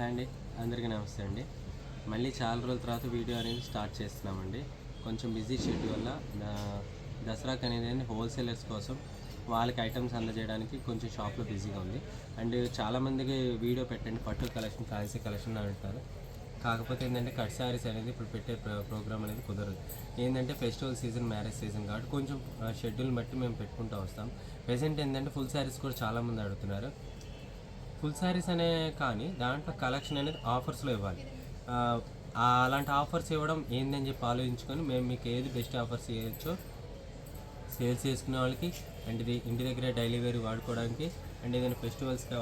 అండి అందరికీ నమస్తే అండి. మళ్ళీ చాలా రోజుల తర్వాత వీడియో అనేది స్టార్ట్ చేస్తున్నామండి. కొంచెం బిజీ షెడ్యూల్ వల్ల నా- దసరాకి అనేది హోల్సేలర్స్ కోసం వాళ్ళకి ఐటమ్స్ అందజేయడానికి కొంచెం షాప్లో బిజీగా ఉంది. అండ్ చాలామందికి వీడియో పెట్టండి పట్టు కలెక్షన్ ఫ్యాన్సీ కలెక్షన్ అని అంటారు. కాకపోతే ఏంటంటే కట్ శారీస్ అనేది ఇప్పుడు పెట్టే ప్ర- ప్రోగ్రామ్ అనేది కుదరదు. ఏంటంటే ఫెస్టివల్ సీజన్ మ్యారేజ్ సీజన్ కాబట్టి కొంచెం షెడ్యూల్ బట్టి మేము పెట్టుకుంటూ వస్తాం. ప్రెసెంట్ ఏంటంటే ఫుల్ శారీస్ కూడా చాలామంది అడుగుతున్నారు. ఫుల్ శారీస్ అనే కానీ దాంట్లో కలెక్షన్ అనేది ఆఫర్స్లో ఇవ్వాలి. అలాంటి ఆఫర్స్ ఇవ్వడం ఏందని చెప్పి ఆలోచించుకొని మేము మీకు ఏది బెస్ట్ ఆఫర్స్ ఇవ్వచ్చో సేల్స్ చేసుకునే వాళ్ళకి అండ్ ఇది ఇంటి దగ్గర డైలీ వేర్ వాడుకోవడానికి అండ్ ఏదైనా ఫెస్టివల్స్గా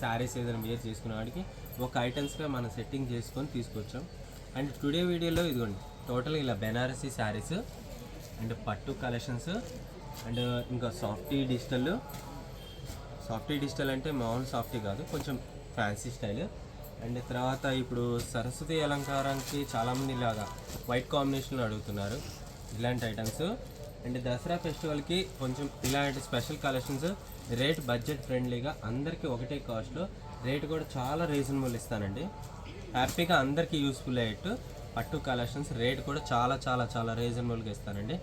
శారీస్ ఏదైనా వేర్ చేసుకునే వాడికి ఒక ఐటమ్స్గా మనం సెట్టింగ్ చేసుకొని తీసుకొచ్చాం. అండ్ టుడే వీడియోలో ఇదిగోండి టోటల్ ఇలా బెనారసీ శారీస్ అండ్ పట్టు కలెక్షన్స్ అండ్ ఇంకా సాఫ్టీ డిజిటల్ సాఫ్టీ డిజిటల్ అంటే మామూలు సాఫ్టీ కాదు కొంచెం ఫ్యాన్సీ స్టైల్. అండ్ తర్వాత ఇప్పుడు సరస్వతి అలంకారానికి చాలామంది ఇలాగా వైట్ కాంబినేషన్లో అడుగుతున్నారు ఇలాంటి ఐటమ్స్. అండ్ దసరా ఫెస్టివల్కి కొంచెం ఇలాంటి స్పెషల్ కలెక్షన్స్ రేట్ బడ్జెట్ ఫ్రెండ్లీగా అందరికీ ఒకటే కాస్ట్లో. రేట్ కూడా చాలా రీజనబుల్ ఇస్తానండి. హ్యాపీగా అందరికీ యూస్ఫుల్ అయ్యేట్టు పట్టు కలెక్షన్స్ రేట్ కూడా చాలా చాలా చాలా రీజనబుల్గా ఇస్తానండి.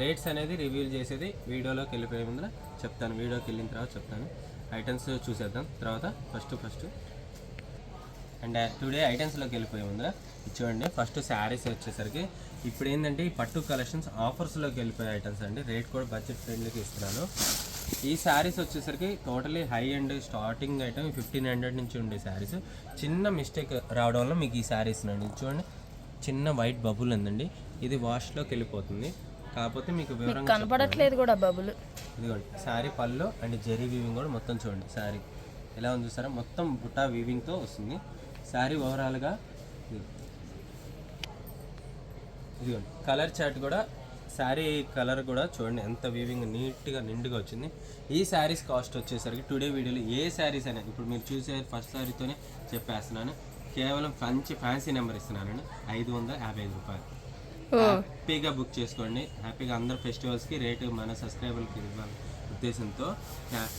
రేట్స్ అనేది రివ్యూల్ చేసేది వీడియోలోకి వెళ్ళిపోయే ముందర చెప్తాను. వీడియోకి వెళ్ళిన తర్వాత చెప్తాను. ఐటమ్స్ చూసేద్దాం. తర్వాత ఫస్ట్ ఫస్ట్ అండ్ టుడే ఐటమ్స్లోకి వెళ్ళిపోయే ముందర ఇది చూడండి. ఫస్ట్ శారీస్ వచ్చేసరికి ఇప్పుడు ఏంటంటే ఈ పట్టు కలెక్షన్స్ ఆఫర్స్లోకి వెళ్ళిపోయే ఐటమ్స్ అండి. రేట్ కూడా బడ్జెట్ ఫ్రెండ్లీకి ఇస్తున్నాను. ఈ శారీస్ వచ్చేసరికి totally high and starting item fifteen hundred నుంచి ఉండే శారీస్ చిన్న మిస్టేక్ రావడం వల్ల మీకు ఈ శారీస్ అండి చూడండి. చిన్న వైట్ బబుల్ ఉందండి. ఇది వాష్లోకి వెళ్ళిపోతుంది. కాకపోతే మీకు వివరంగా కనపడట్లేదు కూడా బబుల్. ఇదిగోండి శారీ పళ్ళు అండ్ జెరీ వీవింగ్ కూడా మొత్తం చూడండి శారీ. ఎలా ఉంది చూసారా? మొత్తం బుట్టా వీవింగ్తో వస్తుంది. శారీ ఓవరాల్గా ఇది- ఇదిగోండి కలర్ చార్ట్ కూడా శారీ కలర్ కూడా చూడండి ఎంత వీవింగ్ నీట్గా నిండుగా వచ్చింది. ఈ శారీస్ కాస్ట్ వచ్చేసరికి టుడే వీడియోలో ఏ శారీస్ అనేది ఇప్పుడు మీరు చూసే ఫస్ట్ శారీతోనే చెప్పేస్తున్నాను. కేవలం మంచి ఫ్యాన్సీ నెంబర్ ఇస్తున్నానండి ఐదు వందల యాభై ఐదు రూపాయలు. హ్యాపీగా బుక్ చేసుకోండి. హ్యాపీగా అందరు ఫెస్టివల్స్కి రేటు మన సబ్స్క్రైబర్కి ఇవ్వాలి ఉద్దేశంతో.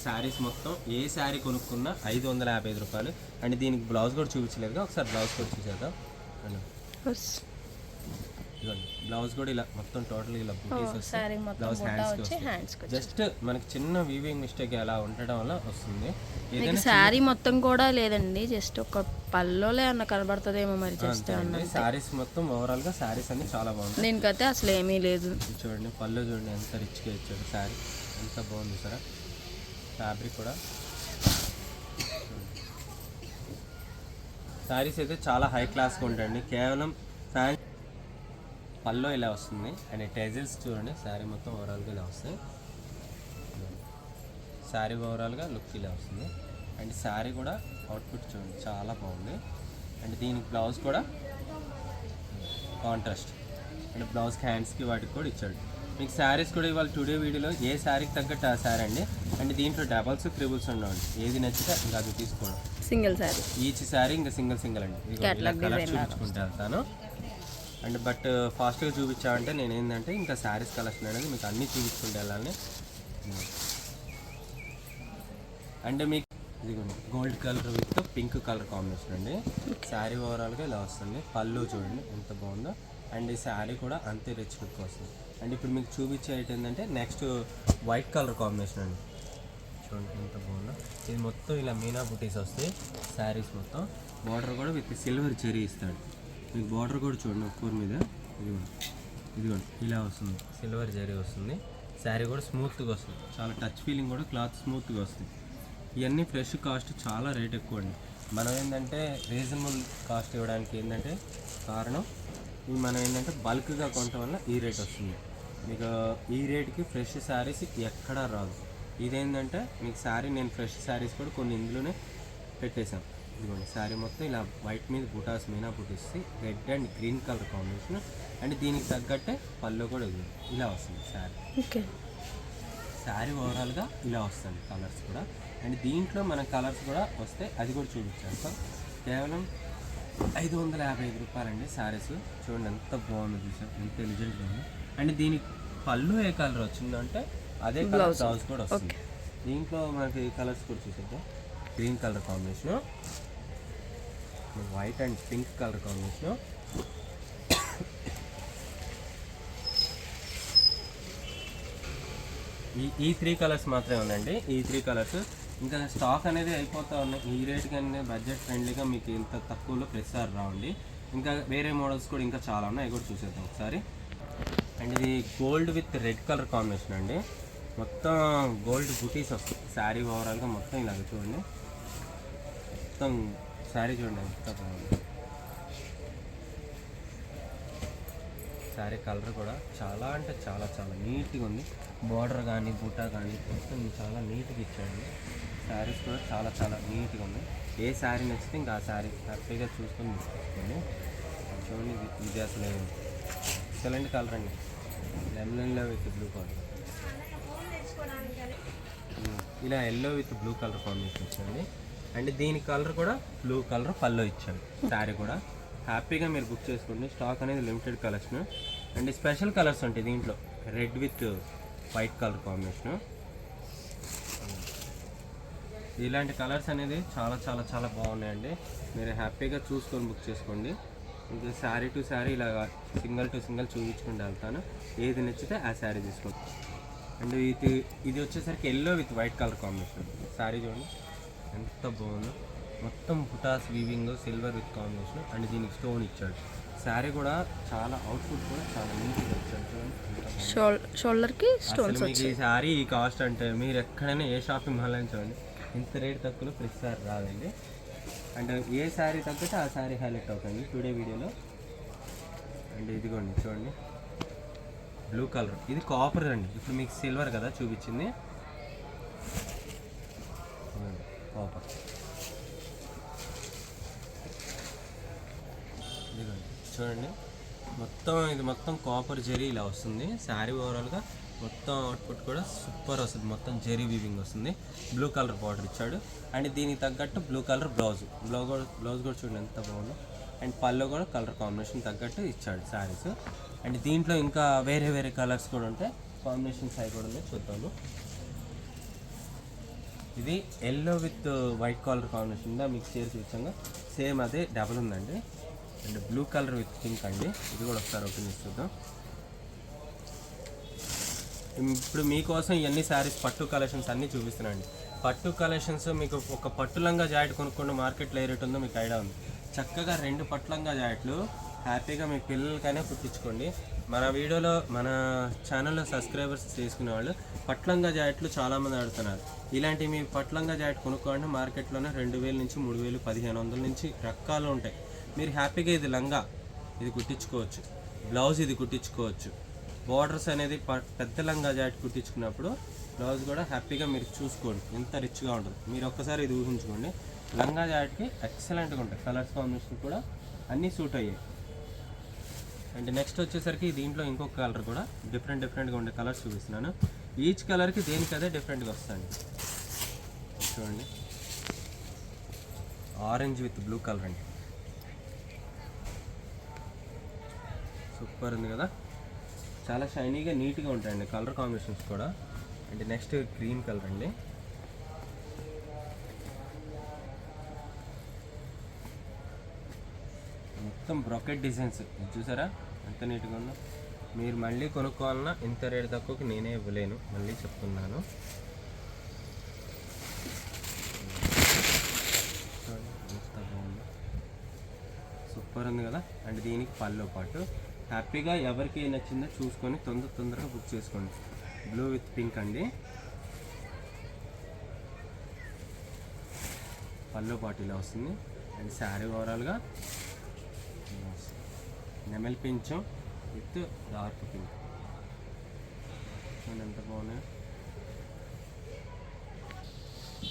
శారీస్ మొత్తం ఏ శారీ కొనుక్కున్నా ఐదు వందల యాభై ఐదు రూపాయలు. అండ్ దీనికి బ్లౌజ్ కూడా చూపించలేదుగా ఒకసారి బ్లౌజ్ కూడా చూసేద్దాం. ఇదిగోండి బ్లౌజ్ కూడా ఇలా మొత్తం టోటల్ ఇలా బుటీస్ వస్తాయి. బ్లౌజ్ హ్యాండ్స్ జస్ట్ మనకి చిన్న వీవింగ్ మిస్టేక్ అలా ఉండడం వల్ల వస్తుంది. మీకు శారీ మొత్తం కూడా లేదండి జస్ట్ ఒక పల్లోలే అన్న కనబడుతుందేమో మరి జస్ట్ శారీస్ మొత్తం ఓవరాల్గా శారీస్ అన్ని చాలా బాగుంది దీనికైతే అసలు ఏమీ లేదు. చూడండి పళ్ళు చూడండి ఎంత రిచ్గా ఇచ్చాడు శారీ ఎంత బాగుంది సార్ ఫ్యాబ్రిక్ కూడా. శారీస్ అయితే చాలా హై క్లాస్గా ఉంటాయండి. కేవలం ఫ్యాన్ పళ్ళు ఇలా వస్తుంది. అండ్ టెజిల్స్ చూడండి శారీ మొత్తం ఓవరాల్గా ఇలా వస్తాయి శారీ ఓవరాల్గా లుక్ ఇలా వస్తుంది. అండ్ శారీ కూడా అవుట్పుట్ చూడండి చాలా బాగుంది. అండ్ దీనికి బ్లౌజ్ కూడా కాంట్రాస్ట్ అండ్ బ్లౌజ్ హ్యాండ్స్కి వాటికి కూడా ఇచ్చాడు. మీకు శారీస్ కూడా ఇవాళ టుడే వీడియోలో ఏ శారీకి తగ్గట్టు ఆ శారీ అండి. అండ్ దీంట్లో డబల్స్ త్రిబుల్స్ ఉండవండి. ఏది నచ్చితే ఇంకా అది తీసుకోవడం. సింగిల్ శారీ. ఈచ్ శారీ ఇంకా సింగిల్ సింగిల్ అండి. కలర్ చూపించుకుంటూ వెళ్తాను. అండ్ బట్ uh, ఫాస్ట్గా చూపించామంటే నేను ఏంటంటే ఇంకా శారీస్ కలెక్షన్ అనేది మీకు అన్నీ చూపించుకుంటే వెళ్ళాలని అండ్ మీకు ఇదిగోండి gold colour with pink colour combination అండి. శారీ ఓవరాల్గా ఇలా వస్తుంది. పళ్ళు చూడండి ఎంత బాగుందో. అండ్ ఈ శారీ కూడా అంతే రిచ్ లుక్ వస్తుంది. అండ్ ఇప్పుడు మీకు చూపించే ఐటమ్ ఏంటంటే నెక్స్ట్ వైట్ కలర్ కాంబినేషన్ అండి. చూడండి ఎంత బాగుందో. ఇది మొత్తం ఇలా మీనా బుటీస్ వస్తాయి. శారీస్ మొత్తం. బార్డర్ కూడా విత్ సిల్వర్ చెరీ ఇస్తాడు. మీకు బార్డర్ కూడా చూడండి ఫోర్ మీద. ఇదిగోండి ఇదిగోండి ఇలా వస్తుంది. సిల్వర్ జరీ వస్తుంది. శారీ కూడా స్మూత్గా వస్తుంది. చాలా టచ్ ఫీలింగ్ కూడా క్లాత్ స్మూత్గా వస్తుంది. ఇవన్నీ ఫ్రెష్ కాస్ట్ చాలా రేట్ ఎక్కువ అండి. మనం ఏంటంటే రీజనబుల్ కాస్ట్ ఇవ్వడానికి ఏంటంటే కారణం ఇవి మనం ఏంటంటే బల్క్గా కొనటం వల్ల ఈ రేట్ వస్తుంది. మీకు ఈ రేట్కి ఫ్రెష్ శారీస్ ఎక్కడా రాదు ఇదేంటంటే మీకు శారీ నేను ఫ్రెష్ శారీస్ కూడా కొన్ని ఇందులోనే పెట్టేశాను ఇదిగోండి శారీ మొత్తం ఇలా వైట్ మీద బుటాస్ మీనా బుటీస్ red and green colour combination. And దీనికి తగ్గట్టే పళ్ళు కూడా ఇది ఇలా వస్తుంది శారీ ఓకే. శారీ ఓవరాల్గా ఇలా వస్తుంది కలర్స్ కూడా. అండ్ దీంట్లో మన కలర్స్ కూడా వస్తే అది కూడా చూపించాను సో కేవలం ఐదు వందల యాభై ఐదు రూపాయలండి శారీస్ చూడండి ఎంత బాగుంది చూసాం ఎంత ఎలిజెంట్గా ఉంది. అండ్ దీనికి పళ్ళు ఏ కలర్ వచ్చిందంటే అదే కలర్ బ్లౌజ్ కూడా వస్తుంది. దీంట్లో మనకి కలర్స్ కూడా చూసేద్దాం. Green colour combination. White and pink colour combination. ఈ ఈ త్రీ కలర్స్ మాత్రమే ఉందండి. ఈ త్రీ కలర్స్. ఇంకా స్టాక్ అనేది అయిపోతూ ఉన్నాయి. ఈ రేట్ కానీ బడ్జెట్ ఫ్రెండ్లీగా మీకు ఇంత తక్కువలో ప్రతిసారి రావండి. ఇంకా వేరే మోడల్స్ కూడా ఇంకా చాలా ఉన్నాయి. అవి కూడా చూసేద్దాం ఒకసారి. అండ్ ఇది gold with red colour combination అండి. మొత్తం గోల్డ్ బుటీస్ వస్తాయి. శారీ ఓవరాల్గా మొత్తం ఇలాగ చూడండి. మొత్తం శారీ చూడండి ఎంత బాగుంది. శారీ కలర్ కూడా చాలా అంటే చాలా చాలా నీట్గా ఉంది. బార్డర్ కానీ బుట్ట కానీ మొత్తం చాలా నీట్గా ఇచ్చాడు. శారీస్ కూడా చాలా చాలా నీట్గా ఉంది. ఏ శారీ నచ్చితే ఇంకా ఆ శారీ హ్యాపీగా చూసుకొని తీసుకోండి. చూడండి ఇది ఇది అసలు ఎక్సలెంట్ కలర్ అండి. లెమన్లో విత్ బ్లూ కలర్ ఇలా yellow with blue colour combination వచ్చింది అండ్ దీని కలర్ కూడా బ్లూ కలర్ పల్లో ఇచ్చాను శారీ కూడా. హ్యాపీగా మీరు బుక్ చేసుకోండి. స్టాక్ అనేది limited collection. And special colours ఉంటాయి దీంట్లో. Red with white colour combination. ఇలాంటి కలర్స్ అనేది చాలా చాలా చాలా బాగున్నాయండి. మీరు హ్యాపీగా చూసుకొని బుక్ చేసుకోండి. ఇంకా శారీ టు శారీ ఇలా సింగిల్ టు సింగిల్ చూపించుకుంటూ వెళ్తాను. ఏది నచ్చితే ఆ శారీ తీసుకోవచ్చు అండ్ ఇది ఇది వచ్చేసరికి yellow with white colour combination saree చూడండి. ఎంత బాగుందో. మొత్తం బుటాస్ weaving silver with combination and దీనికి స్టోన్ ఇచ్చాడు. శారీ కూడా చాలా అవుట్పుట్ కూడా చాలా నీట్గా ఇచ్చాడు షోల్డర్కి స్టోన్స్ ఈ శారీ ఈ కాస్ట్ అంటే మీరు ఎక్కడైనా ఏ షాపింగ్ మాల్ అని చూడండి ఇంత రేట్ తక్కువలో ప్రతిసారి రాదండి. అండ్ ఏ శారీ తగ్గితే ఆ శారీ హైలైట్ అవుతుంది టుడే వీడియోలో. అండ్ ఇదిగోండి చూడండి. Blue colour. ఇది కాపర్ అండి ఇప్పుడు మీకు సిల్వర్ కదా చూపించింది. కాపర్ ఇదిగోండి చూడండి. మొత్తం ఇది మొత్తం కాపర్ జెరీ ఇలా వస్తుంది. శారీ ఓవరాల్గా మొత్తం అవుట్పుట్ కూడా సూపర్ వస్తుంది. మొత్తం జెరీ వీవింగ్ వస్తుంది. బ్లూ కలర్ బార్డర్ ఇచ్చాడు. అండ్ దీనికి తగ్గట్టు బ్లూ కలర్ బ్లౌజ్ బ్లౌజ్ కూడా బ్లౌజ్ కూడా చూడండి ఎంత బాగుందో. అండ్ పళ్ళు కూడా కలర్ కాంబినేషన్ తగ్గట్టు ఇచ్చాడు శారీస్. అండ్ దీంట్లో ఇంకా వేరే వేరే కలర్స్ కూడా ఉంటాయి కాంబినేషన్స్ అవి కూడా ఉన్నాయి చూద్దాము. ఇది yellow with white colour combination ఉందా మీకు చేసి చూపించాగా సేమ్ అదే డబల్ ఉందండి. And blue colour with pink అండి. ఇది కూడా ఒకసారి ఓపెన్ చేసి చూద్దాం. ఇప్పుడు మీకోసం ఇవన్నీ శారీస్ పట్టు కలెక్షన్స్ అన్నీ చూపిస్తున్నాండి పట్టు కలెక్షన్స్ మీకు ఒక పట్టు లంగా జాకెట్ కొనుక్కోండి మార్కెట్లో ఏ రేట్ ఉందో మీకు ఐడియా ఉంది. చక్కగా రెండు పట్టు లంగా జాకెట్లు హ్యాపీగా మీ పిల్లలకైనా కుట్టించుకోండి. మన వీడియోలో మన ఛానల్లో సబ్స్క్రైబర్స్ చేసుకునే వాళ్ళు పట్లంగా జాకెట్లు చాలామంది ఆడుతున్నారు. ఇలాంటి మీ పట్లంగా జాకెట్ కొనుక్కోండి మార్కెట్లోనే రెండు వేల నుంచి మూడు వేలు పదిహేను వందల నుంచి రకాలు ఉంటాయి. మీరు హ్యాపీగా ఇది లంగా ఇది కుట్టించుకోవచ్చు. బ్లౌజ్ ఇది కుట్టించుకోవచ్చు. బార్డర్స్ అనేది పెద్ద లంగా జాకెట్ కుట్టించుకున్నప్పుడు బ్లౌజ్ కూడా హ్యాపీగా మీరు చూసుకోండి. ఎంత రిచ్గా ఉంటుంది. మీరు ఒక్కసారి ఇది ఊహించుకోండి. లంగా జాకెట్కి ఎక్సలెంట్గా ఉంటాయి. కలర్స్ కాంబినేషన్ కూడా అన్నీ సూట్ అయ్యాయి. అండ్ నెక్స్ట్ వచ్చేసరికి దీంట్లో ఇంకొక కలర్ కూడా డిఫరెంట్ డిఫరెంట్గా ఉండే కలర్స్ చూపిస్తున్నాను. ఈచ్ కలర్కి దేనికదే డిఫరెంట్గా వస్తాయండి చూడండి. ఆరెంజ్ విత్ బ్లూ కలర్ అండి. సూపర్ ఉంది కదా? చాలా షైనీగా నీట్గా ఉంటాయండి కలర్ కాంబినేషన్స్ కూడా. అండ్ నెక్స్ట్ గ్రీన్ కలర్ అండి. మొత్తం బ్రాకెట్ డిజైన్స్ చూసారా? ఎంత నీట్గా ఉందో. మీరు మళ్ళీ కొనుక్కోవాలన్నా ఇంత రేటు తక్కువకి నేనే ఇవ్వలేను. మళ్ళీ చెప్తున్నాను. సూపర్ ఉంది కదా? అండ్ దీనికి పళ్ళు పాటు. హ్యాపీగా ఎవరికి నచ్చిందో చూసుకొని తొందర తొందరగా బుక్ చేసుకోండి. బ్లూ విత్ పింక్ అండి. పళ్ళు పాటు ఇలా వస్తుంది. అండ్ శారీ ఓవరాల్గా నెమలి పించం విత్ డార్క్ పింక్. చూడండి ఎంత బాగున్నాయి.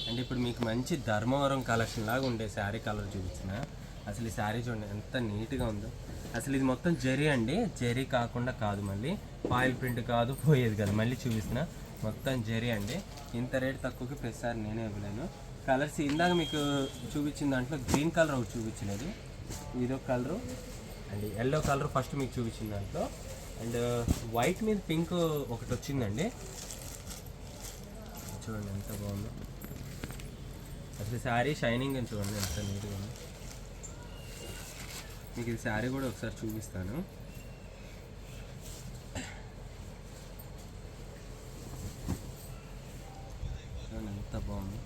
అండ్ ఇప్పుడు మీకు మంచి ధర్మవరం కలెక్షన్ లాగా ఉండే శారీ కలర్ చూపించిన. అసలు ఈ శారీ చూడండి ఎంత నీట్గా ఉందో. అసలు ఇది మొత్తం జరీ అండి. జరీ కాకుండా కాదు మళ్ళీ. ఫాయిల్ ప్రింట్ కాదు పోయేది కదా. మళ్ళీ చూపిస్తున్న. మొత్తం జరీ అండి. ఇంత రేట్ తక్కువకి ప్రతిసారి నేనే ఇవ్వలేను. కలర్స్ ఇందాక మీకు చూపించిన దాంట్లో గ్రీన్ కలర్ ఒకటి చూపించలేదు. ఇదో colour. And yellow colour first మీకు చూపించిన దాంట్లో. అండ్ వైట్ మీద పింక్ ఒకటి వచ్చిందండి. చూడండి ఎంత బాగుందో. అసలు శారీ షైనింగ్ అని చూడండి ఎంత నీట్గా ఉంది. మీకు ఇది శారీ కూడా ఒకసారి చూపిస్తాను. ఎంత బాగుంది.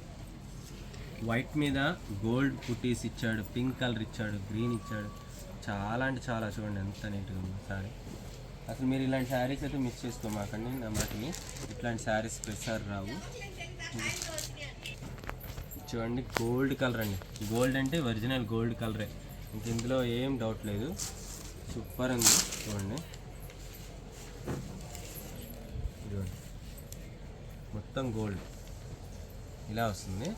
వైట్ మీద గోల్డ్ పుట్టీస్ ఇచ్చాడు పింక్ కలర్ ఇచ్చాడు గ్రీన్ ఇచ్చాడు. చాలా అంటే చాలా చూడండి ఎంత నీట్గా ఉంది సారీ. అసలు మీరు ఇలాంటి శారీస్ అయితే మిస్ చేసుకోమాకండి నా మాటని ఇట్లాంటి శారీస్ ప్రతిసారి రావు. చూడండి గోల్డ్ కలర్ అండి. గోల్డ్ అంటే ఒరిజినల్ గోల్డ్ కలరే ఇంక ఇందులో ఏం డౌట్ లేదు. సూపర్ ఉంది చూడండి. చూడండి మొత్తం గోల్డ్ ఇలా వస్తుంది.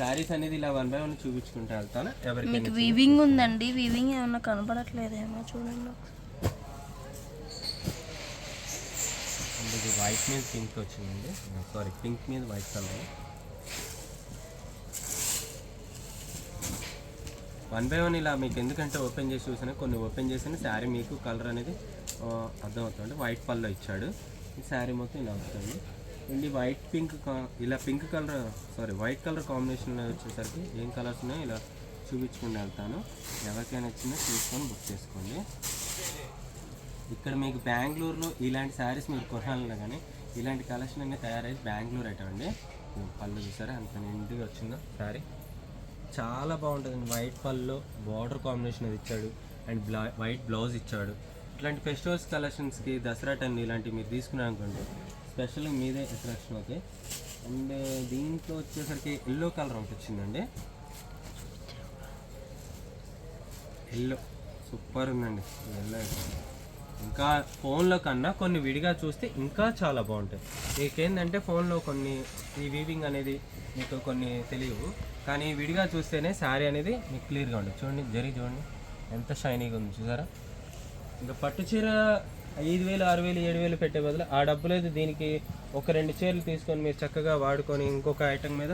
శారీస్ అనేది ఇలా వన్ బై వన్ చూపించుకుంటూ వెళ్తాను? ఎవరికైనా మీకు వీవింగ్ ఉందండి. వీవింగ్ ఏమన్నా కనపడట్లేదేమో చూడండి. ఇది వైట్ మీద పింక్ వచ్చిందండి. సారీ పింక్ మీద white colour one by one ఇలా మీకు ఎందుకంటే ఓపెన్ చేసి చూసినా. కొన్ని ఓపెన్ చేసిన శారీ మీకు కలర్ అనేది అర్థమవుతుంది. వైట్ పల్లో ఇచ్చాడు. ఈ శారీ మొత్తం ఇలా వస్తుంది. అండ్ ఈ వైట్ పింక్ కా- ఇలా pink colour sorry white colour combination వచ్చేసరికి ఏం కలర్స్ ఉన్నాయో ఇలా చూపించుకుని వెళ్తాను. ఎవరికైనా నచ్చిందో చూసుకొని బుక్ చేసుకోండి. ఇక్కడ మీకు బెంగళూరులో ఇలాంటి శారీస్ మీరు కొనాలన్నా కానీ ఇలాంటి కలెక్షన్ అనేది తయారయ్యి బెంగళూరు అండి. పళ్ళు చూసారా? అంత నిండుగా వచ్చిందో శారీ చాలా బాగుంటుంది వైట్ పళ్ళు బార్డర్ కాంబినేషన్ అది ఇచ్చాడు. అండ్ బ్లా వైట్ బ్లౌజ్ ఇచ్చాడు. ఇట్లాంటి ఫెస్టివల్స్ కలెక్షన్స్కి దసరా టైం ఇలాంటివి మీరు తీసుకున్నారనుకోండి స్పెషల్గా మీదే అట్రాక్షన్ ఓకే అండ్ దీంట్లో వచ్చేసరికి ఎల్లో కలర్ ఒకటి వచ్చిందండి. ఎల్లో. సూపర్ ఉందండి. ఎల్లో ఇంకా ఫోన్లో కన్నా కొన్ని విడిగా చూస్తే ఇంకా చాలా బాగుంటాయి. మీకేంటంటే ఫోన్లో కొన్ని ఈ వీవింగ్ అనేది మీకు కొన్ని తెలియవు. కానీ విడిగా చూస్తేనే శారీ అనేది మీకు క్లియర్గా ఉంటుంది. చూడండి జరిగి చూడండి. ఎంత షైనీగా ఉంది చూసారా? ఇంకా పట్టు చీర ఐదు వేలు ఆరు వేలు ఏడు వేలు పెట్టే బదులు ఆ డబ్బులు అయితే దీనికి ఒక రెండు చీరలు తీసుకొని మీరు చక్కగా వాడుకొని ఇంకొక ఐటెం మీద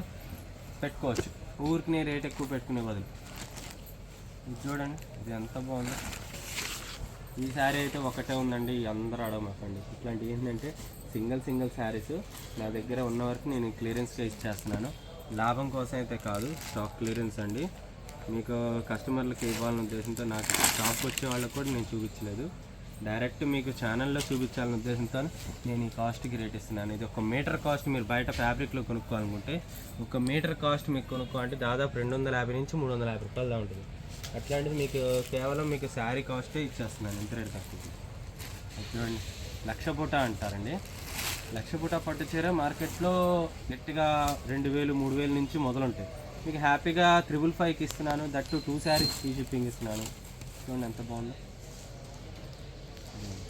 పెట్టుకోవచ్చు. ఊరికి రేట్ ఎక్కువ పెట్టుకునే బదులు. ఇది చూడండి ఇది ఎంత బాగుందో. ఈ శారీ అయితే ఒకటే ఉందండి అందరూ అడగమాకండి. ఇట్లాంటివి ఏంటంటే సింగిల్ సింగిల్ శారీస్ నా దగ్గర ఉన్న వరకు నేను క్లియరెన్స్గా ఇచ్చేస్తున్నాను. లాభం కోసం అయితే కాదు స్టాక్ క్లియరెన్స్ అండి. మీకు కస్టమర్లకు ఇవ్వాలనే ఉద్దేశంతో నాకు స్టాక్ వచ్చే వాళ్ళకి కూడా నేను చూపించలేదు. డైరెక్ట్ మీకు ఛానల్లో చూపించాలనే ఉద్దేశంతో నేను ఈ కాస్ట్కి రేట్ ఇస్తున్నాను. ఇది ఒక మీటర్ కాస్ట్ మీరు బయట ఫ్యాబ్రిక్లో కొనుక్కోవాలనుకుంటే ఒక మీటర్ కాస్ట్ మీకు కొనుక్కోవాలంటే దాదాపు రెండు వందల యాభై నుంచి మూడు వందల యాభై రూపాయలు దా ఉంటుంది. అట్లాంటిది మీకు కేవలం మీకు శారీ కాస్టే ఇచ్చేస్తున్నాను ఎంత రేట్ తక్కువ? చూడండి. లక్ష పూట అంటారండి. లక్ష పూట పట్టు చీర మార్కెట్లో గట్టిగా రెండు వేలు మూడు వేలు నుంచి మొదలుంటాయి. మీకు హ్యాపీగా త్రిబుల్ ఫైవ్కి ఇస్తున్నాను that two sarees free shipping ఇస్తున్నాను. చూడండి ఎంత బాగుందో.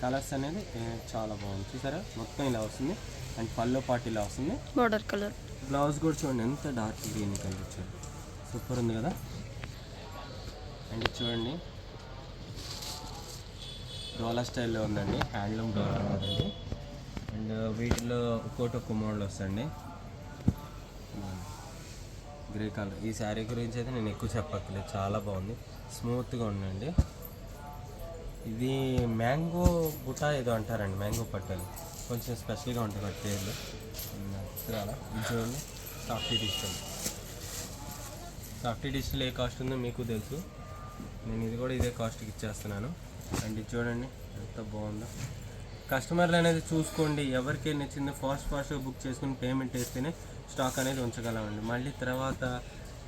కలర్స్ అనేది ఏ, చాలా బాగుంది. చూసారా? మొత్తం ఇలా వస్తుంది. అండ్ పల్లో పాటు ఇలా వస్తుంది. బార్డర్ కలర్ బ్లౌజ్ కూడా చూడండి ఎంత డార్క్ గ్రీన్ కలర్ ఇచ్చారు సూపర్ ఉంది కదా? అండ్ చూడండి. డోలా స్టైల్లో ఉందండి. హ్యాండ్లూమ్ డోలా ఉందండి. అండ్ వీటిలో ఒక్కోటి ఒక్క మోడల్ వస్తుంది గ్రే కలర్ ఈ శారీ గురించి అయితే నేను ఎక్కువ చెప్పక్కర్లేదు. చాలా బాగుంది. స్మూత్గా ఉందండి. ఇది మ్యాంగో బుటా ఏదో అంటారండి మ్యాంగో పట్టెలు. కొంచెం స్పెషల్గా ఉంటుంది వాటి పేర్లు. చిత్రాల చూడండి సాఫ్టీ డిజిటల్ సాఫ్టీ డిజిటల్ ఏ కాస్ట్ ఉందో మీకు తెలుసు. నేను ఇది కూడా ఇదే కాస్ట్కి ఇచ్చేస్తున్నాను. అండ్ ఇది చూడండి ఎంత బాగుందో. కస్టమర్లు అనేది చూసుకోండి. ఎవరికి నచ్చిందో ఫాస్ట్ ఫాస్ట్గా బుక్ చేసుకుని పేమెంట్ వేస్తేనే స్టాక్ అనేది ఉంచగలమండి. మళ్ళీ తర్వాత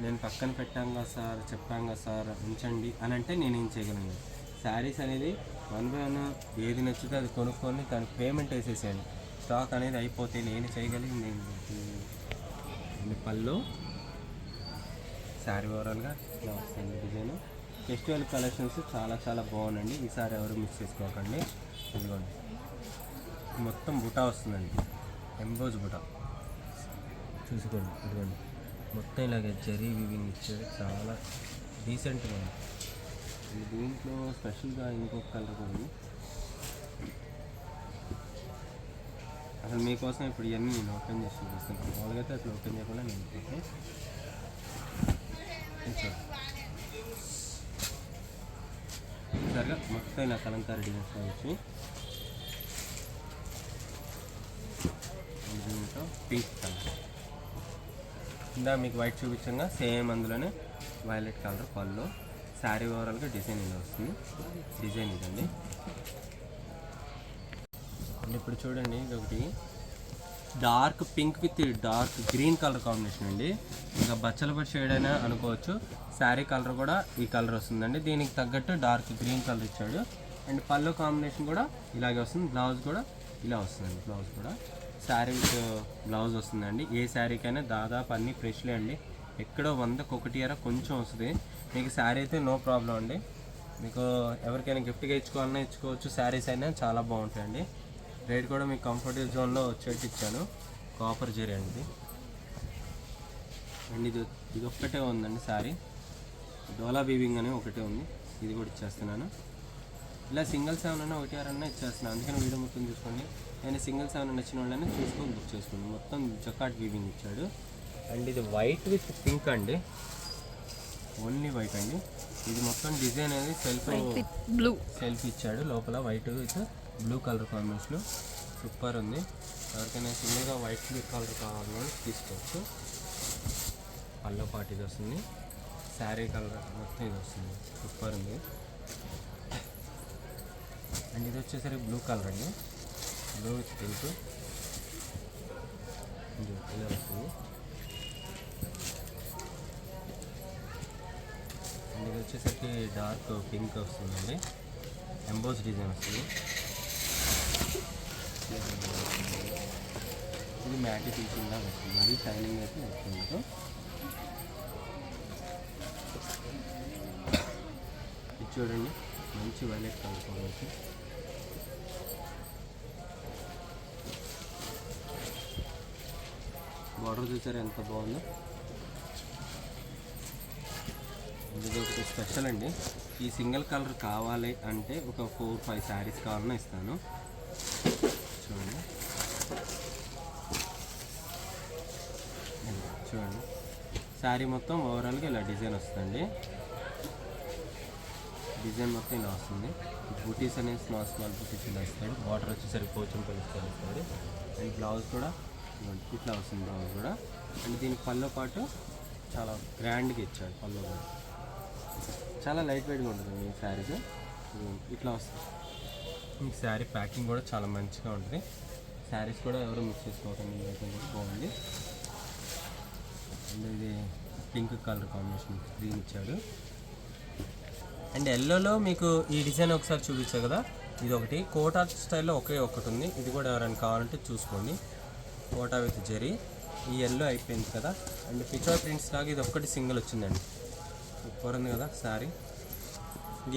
నేను పక్కన పెట్టాం కదా సార్ చెప్పాం కదా సార్ ఉంచండి అని అంటే నేను ఏం చేయగలను. శారీస్ అనేది వన్ బై వన్ ఏది నచ్చితే అది కొనుక్కొని దానికి పేమెంట్ వేసేసాను స్టాక్ అనేది అయిపోతే నేను చేయగలిగింది ఏంటి? పళ్ళు శారీ ఓవరాల్గా ఇలా వస్తుంది డిజైన్ ఫెస్టివల్ కలెక్షన్స్ చాలా చాలా బాగున్నాయండి. ఈసారి ఎవరు మిస్ చేసుకోకండి. ఇదిగోండి. మొత్తం బుటా వస్తుందండి. ఎంబోజ్ బుటా. చూసుకోండి ఇదిగోండి. మొత్తం ఇలాగే జరీ వివింగ్ ఇచ్చారు. చాలా డీసెంట్గా ఉంది. దీంట్లో స్పెషల్గా ఇంకొక కలర్ కూడా ఉంది. అసలు మీకోసం ఇప్పుడు ఇవన్నీ నేను ఓపెన్ చేసి చూపిస్తాను మామూలుగా అయితే అట్లా ఓపెన్ చేయకుండా నేను సరిగా మొత్తం నా కలంకారీ డిజైన్స్ వచ్చి దీంట్లో పింక్ కలర్. ఇందా మీకు వైట్ చూపించంగా సేమ్ అందులోనే వైలెట్ కలర్ పళ్ళు. శారీ ఓవరాల్గా డిజైన్ ఇలా వస్తుంది. డిజైన్ ఇదండి. అండ్ ఇప్పుడు చూడండి ఇది ఒకటి dark pink with dark green colour combination అండి. ఇంకా బచ్చల షేడ్ అయినా అనుకోవచ్చు. శారీ కలర్ కూడా ఈ కలర్ వస్తుందండి. దీనికి తగ్గట్టు డార్క్ గ్రీన్ కలర్ ఇచ్చాడు. అండ్ పళ్ళు కాంబినేషన్ కూడా ఇలాగే వస్తుంది. బ్లౌజ్ కూడా ఇలా వస్తుందండి. బ్లౌజ్ కూడా. శారీ విత్ బ్లౌజ్ వస్తుందండి. ఏ శారీకైనా దాదాపు అన్ని ఫ్రెష్లే అండి. ఎక్కడో వందకు ఒకటి అర కొంచెం వస్తుంది. మీకు శారీ అయితే నో ప్రాబ్లం అండి. మీకు ఎవరికైనా గిఫ్ట్గా ఇచ్చుకోవాలన్నా ఇచ్చుకోవచ్చు. శారీస్ అయినా చాలా బాగుంటాయండి. రేట్ కూడా మీకు కంఫర్టబుల్ జోన్లో వచ్చేట్టు ఇచ్చాను. కాపర్ జరీ అండి. అండ్ ఇది ఇది ఒక్కటే ఉందండి శారీ. డోలా వీవింగ్ అని ఒకటే ఉంది. ఇది కూడా ఇచ్చేస్తున్నాను. ఇలా సింగిల్ సెవెన్ అన్న ఒకటి ఆరన్నా ఇచ్చేస్తున్నాను. అందుకని వీడియో మొత్తం చూసుకోండి. నేను సింగిల్ సెవెన్ నచ్చిన వాళ్ళని చూసుకొని బుక్ చేసుకోండి మొత్తం జకాట్ వీవింగ్ ఇచ్చాడు. అండ్ ఇది వైట్ విత్ పింక్ అండి. ఓన్లీ వైట్ అండి. ఇది మొత్తం డిజైన్ అనేది సెల్ఫ్ బ్లూ సెల్ఫ్ ఇచ్చాడు. లోపల white with blue colour combination super ఉంది. ఎవరికైనా సింగిల్గా వైట్ కలర్ కావాలని తీసుకోవచ్చు. పల్లో పాటు ఇది వస్తుంది. శారీ కలర్ మొత్తం ఇది వస్తుంది. సూపర్ ఉంది. అండ్ ఇది వచ్చేసరికి బ్లూ కలర్ అండి. బ్లూ విత్ పింక్ ఇది ఇలా వస్తుంది. ఇది వచ్చేసరికి డార్క్ పింక్ వస్తుందండి. ఎంబోస్ డిజైన్ వస్తుంది. ఇది మ్యాటి ఫినిషింగ్ లాగా వస్తుంది. మరీ షైనింగ్ అయితే వస్తుంది మీకు. ఇది చూడండి. మంచి వైలెట్ కలర్ కాంబినేషన్. బార్డర్ చూసారా ఎంత బాగుందో? ఇది ఒకటి స్పెషల్ అండి. ఈ సింగిల్ కలర్ కావాలి అంటే ఒక ఫోర్ ఫైవ్ శారీస్ కావాలని ఇస్తాను. చూడండి. చూడండి. శారీ మొత్తం ఓవరాల్గా ఇలా డిజైన్ వస్తుందండి. డిజైన్ మొత్తం ఇలా వస్తుంది. బూటీస్ అనేది స్మాల్ స్మాల్ బూటీస్ ఇలా ఇస్తాడు బార్డర్ వచ్చేసరికి పోచం పిలుస్తూ ఇస్తాడు అండ్ బ్లౌజ్ కూడా ఇట్లా వస్తుంది బ్లౌజ్ కూడా. అండ్ దీని పళ్ళతో పాటు చాలా గ్రాండ్గా ఇచ్చాడు పళ్ళు కూడా. చాలా లైట్ వెయిట్గా ఉంటుంది ఈ శారీస్. ఇట్లా వస్తుంది. ఈ శారీ ప్యాకింగ్ కూడా చాలా మంచిగా ఉంటుంది. శారీస్ కూడా ఎవరు మిక్స్ చేసుకోకండి కూడా బాగుంది. అండ్ ఇది పింక్ కలర్ కాంబినేషన్ గ్రీన్ ఇచ్చాడు. అండ్ ఎల్లోలో మీకు ఈ డిజైన్ ఒకసారి చూపించా కదా? ఇది ఒకటి. కోటా స్టైల్లో ఒకే ఒకటి ఉంది. ఇది కూడా ఎవరైనా కావాలంటే చూసుకోండి. కోటా విత్ జరీ ఈ ఎల్లో అయిపోయింది కదా? అండ్ పిచో ప్రింట్స్ లాగా ఇది ఒక్కటి సింగిల్ వచ్చిందండి. సూపర్ ఉంది కదా శారీ.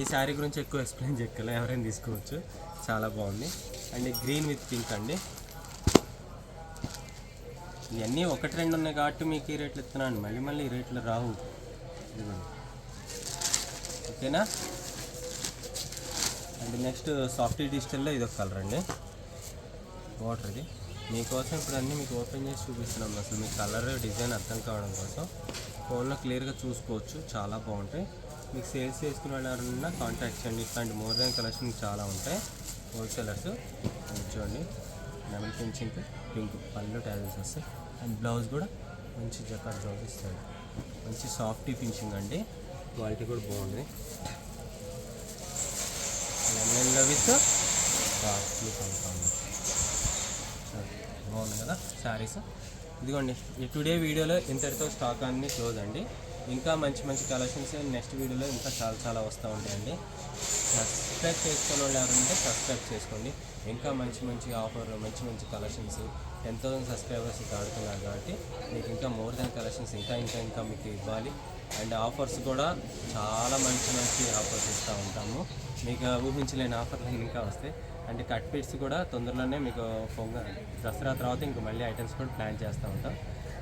ఈ శారీ గురించి ఎక్కువ ఎక్స్ప్లెయిన్ చేయగల ఎవరైనా తీసుకోవచ్చు. చాలా బాగుంది. అండ్ గ్రీన్ విత్ పింక్ అండి. ఇవన్నీ ఒకటి రెండు ఉన్నాయి కాబట్టి మీకు ఈ రేట్లు ఇస్తున్నాను. మళ్ళీ మళ్ళీ ఈ రేట్లు రావు. ఓకేనా? అండ్ నెక్స్ట్ సాఫ్ట్ డిజిటల్లో ఇది ఒక కలర్ అండి. వాటర్ ఇది. మీకోసం ఇప్పుడు అన్నీ మీకు ఓపెన్ చేసి చూపిస్తున్నాం అసలు. మీ కలర్ డిజైన్ అర్థం కావడం కోసం. ఫోన్లో క్లియర్గా చూసుకోవచ్చు. చాలా బాగుంటాయి. మీకు సేల్స్ చేసుకున్న కాంటాక్ట్ చేయండి. ఇట్లాంటి మోర్ దాన్ కలెక్షన్ చాలా ఉంటాయి. హోల్సేలర్స్. చూడండి. నెమల్ పెంచింగ్ పింక్ పళ్ళు ట్యాజెస్ వస్తాయి. అండ్ బ్లౌజ్ కూడా మంచి జకాట్ బ్లౌజ్ ఇస్తాడు. మంచి సాఫ్టీ ఫినిషింగ్ అండి. క్వాలిటీ కూడా బాగుంది. లెమన్లో విత్ డార్క్ బ్లూ బాగుంది కదా? శారీస్. ఇదిగోండి టుడే వీడియోలో ఇంతటితో స్టాక్ అన్ని క్లోజ్ అండి. ఇంకా మంచి మంచి కలెక్షన్స్ నెక్స్ట్ వీడియోలో ఇంకా చాలా చాలా వస్తూ ఉంటాయండి. సబ్స్క్రైబ్ చేసుకునే వాళ్ళు ఎవరంటే సబ్స్క్రైబ్ చేసుకోండి. ఇంకా మంచి మంచి ఆఫర్లు మంచి మంచి కలెక్షన్స్ టెన్ థౌసండ్ సబ్స్క్రైబర్స్ దాడుతున్నారు కాబట్టి మీకు ఇంకా మోర్ దాన్ కలెక్షన్స్ ఇంకా ఇంకా ఇంకా మీకు ఇవ్వాలి. అండ్ ఆఫర్స్ కూడా చాలా మంచి మంచి ఆఫర్స్ ఇస్తూ ఉంటాము. మీకు ఊహించలేని ఆఫర్లు ఇంకా వస్తాయి. అంటే కట్ పిట్స్ కూడా తొందరలోనే మీకు పొంగ దసరా తర్వాత ఇంక మళ్ళీ ఐటమ్స్ కూడా ప్లాన్ చేస్తూ ఉంటాం.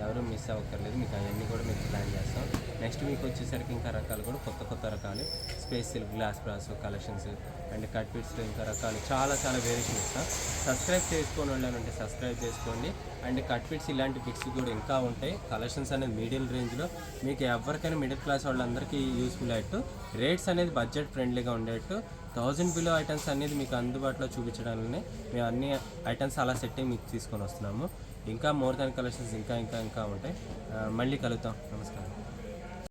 ఎవరు మిస్ అవ్వక్కర్లేదు మీకు అవన్నీ కూడా మీకు ప్లాన్ చేస్తాం. నెక్స్ట్ వీక్ వచ్చేసరికి ఇంకా రకాలు కూడా కొత్త కొత్త రకాలు. Space silk glass brass collections and cut పిట్స్లో ఇంకా రకాలు చాలా చాలా వేరియేషన్ ఇస్తాం. సబ్స్క్రైబ్ చేసుకొని వాళ్ళంటే సబ్స్క్రైబ్ చేసుకోండి. అండ్ కట్ పిట్స్ ఇలాంటి పిట్స్ కూడా ఇంకా ఉంటాయి. కలెక్షన్స్ అనేది మీడియం రేంజ్లో మీకు ఎవరికైనా మిడిల్ క్లాస్ వాళ్ళందరికీ యూస్ఫుల్ అయ్యేట్టు. రేట్స్ అనేది బడ్జెట్ ఫ్రెండ్లీగా ఉండేట్టు. థౌజండ్ బిలో ఐటమ్స్ అనేది మీకు అందుబాటులో చూపించడానికనే మేము అన్ని ఐటమ్స్ అలా సెట్టే మీకు తీసుకొని వస్తున్నాము. ఇంకా మోర్ దాన్ కలెక్షన్స్ ఇంకా ఇంకా ఇంకా ఉంటాయి. మళ్ళీ కలుగుతాం నమస్కారం.